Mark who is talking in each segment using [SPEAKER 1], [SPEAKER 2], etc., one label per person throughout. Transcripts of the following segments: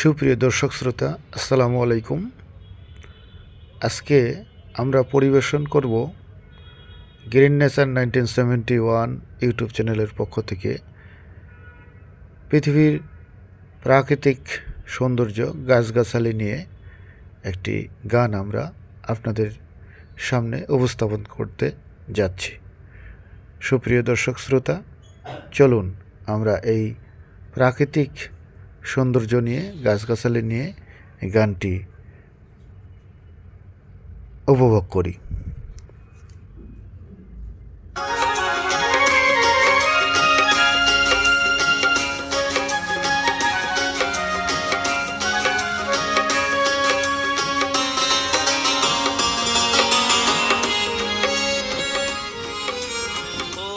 [SPEAKER 1] সুপ্রিয় দর্শক শ্রোতা, আসসালামু আলাইকুম। আজকে আমরা পরিবেশন করব green nature nineteen seventy one YouTube চ্যানেলের পক্ষ থেকে। পৃথিবীর প্রাকৃতিক সৌন্দর্য গাছগাছালি নিয়ে একটি গান আমরা আপনাদের সামনে উপস্থাপন করতে যাচ্ছি। সুপ্রিয় দর্শক শ্রোতা, চলুন আমরা এই প্রাকৃতিক সৌন্দর্য নিয়ে গাছগাছালি নিয়ে গানটি উপভোগ করি।
[SPEAKER 2] ও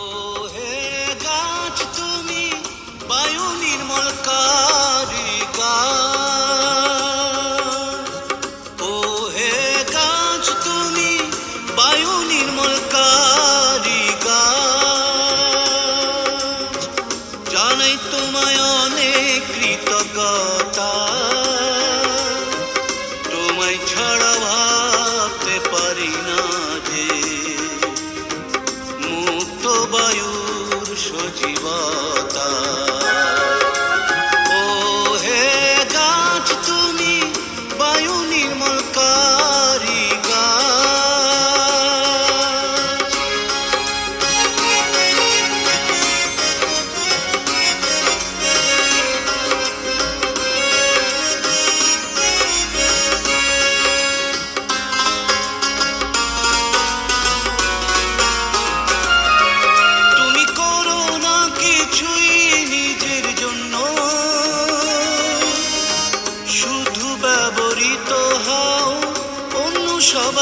[SPEAKER 2] কৃতজ্ঞতা তোমায় ছাড়া ভাবতে পারি না যে, মুক্ত বায়ুর সজীবতা। ও হে গাছ, তুমি বায়ু নির্মলকারী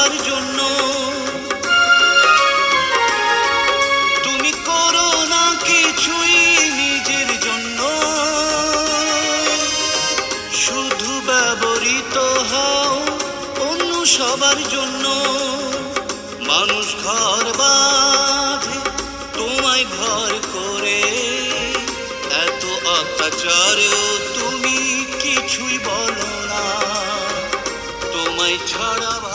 [SPEAKER 2] সবার জন্য। তুমি করো না কিছুই নিজের জন্য। শুধু ব্যবহৃত হও অন্য সবার জন্য। মানুষ ঘর বাঁধে, তোমায় ঘর করে। এত অত্যাচারেও তুমি কিছুই বলো না। তোমায় ছাড়া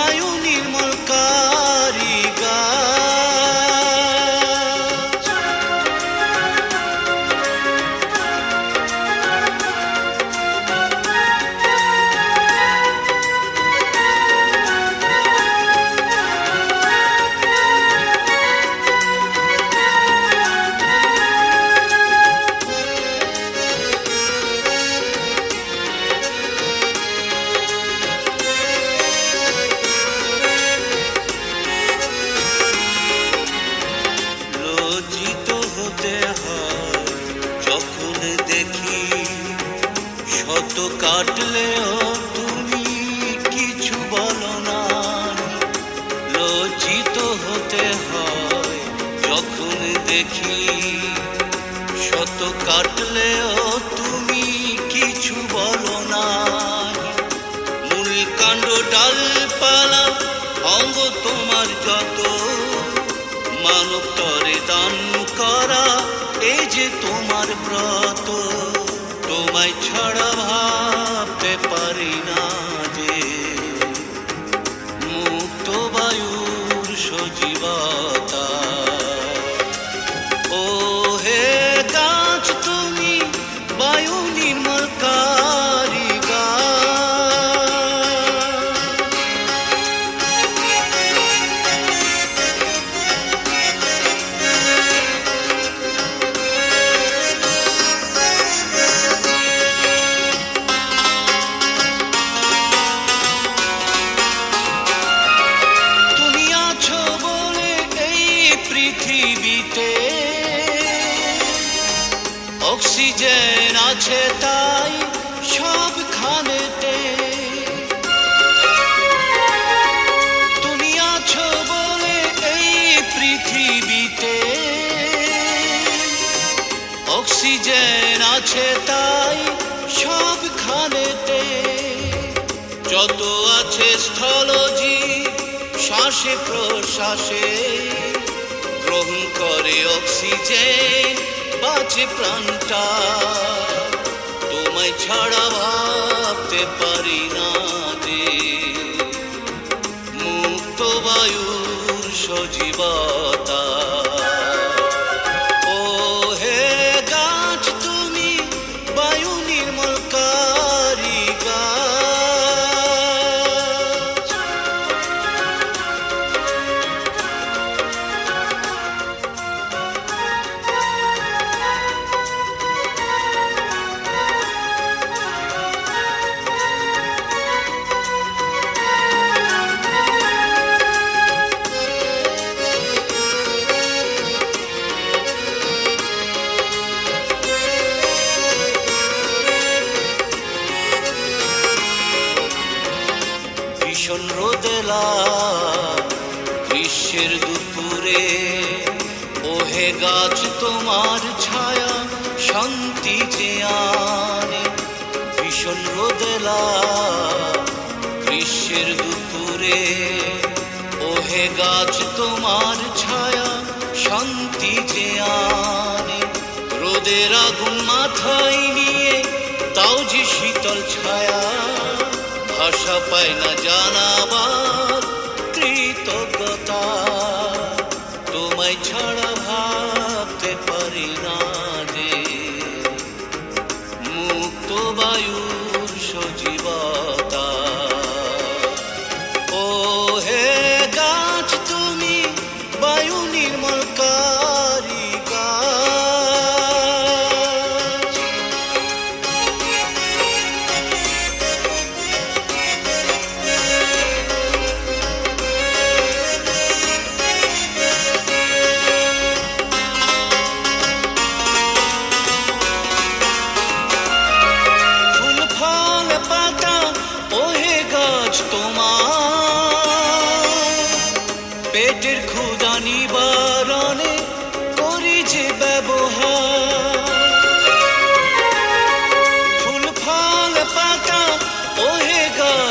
[SPEAKER 2] বায়ু নির্মলকারী শত কাটলেও তুমি কিছু বলো না। লজ্জিত হতে হয় যখন দেখি শত কাটলেও তুমি কিছু বলো না। সজীবতা। অক্সিজেন আছে তাই সবখানেতে। তুমি আছো বলে এই পৃথিবীতে। অক্সিজেন আছে তাই সবখানেতে। যত আছে স্থলজি, শ্বাসে প্রশ্বাসে গ্রহণ করে অক্সিজেন। বাঁচে প্রাণটা তোমায় ছাড়া ভাবতে পারি না যে মুক্ত বায়ুর সজীবতা তোমার ছায়া শান্তি আনে, ভীষণ রোদেলা গ্রীষ্মের দুপুরে। ওহে গাছ, তোমার ছায়া শান্তি আনে, রোদের আগুন মাথায় নিয়ে তাও যে শীতল ছায়া, ভাষা পায় না জানাবার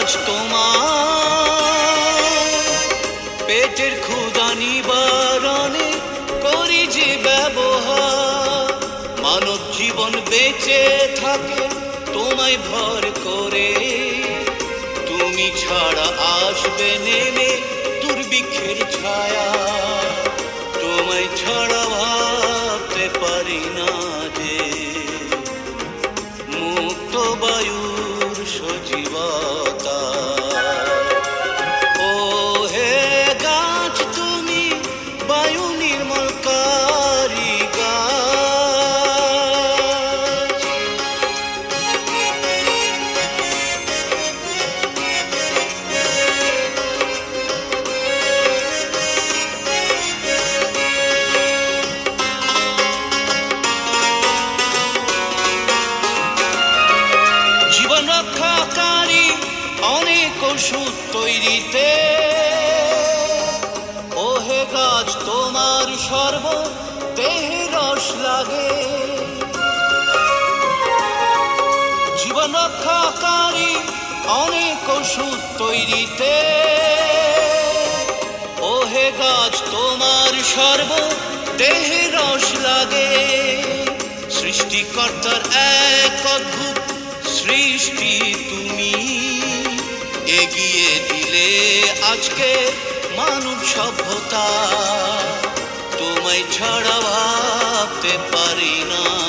[SPEAKER 2] গাছ তোমার পেটের ক্ষুদা নিবারণে করি যে ব্যবহার। মানব জীবন বেঁচে থাকে, তোমায় ভর করে। তুমি ছাড়া আসবে নেমে দুর্ভিক্ষের ছায়া। তোমায় ছাড়া ভাবতে ওষুধ তৈরিতে। ওহে গাছ, তোমার সর্ব দেহে রস লাগে। জীবন রক্ষাকারী অনেক ওষুধ তৈরিতে। ওহে গাছ, তোমার সর্ব দেহে রস লাগে। সৃষ্টিকর্তার এক অদ্ভুত সৃষ্টি তুমি। এগিয়ে দিলে আজকে মানব সভ্যতা। তোমায় ছাড়া ভাবতে পারি না।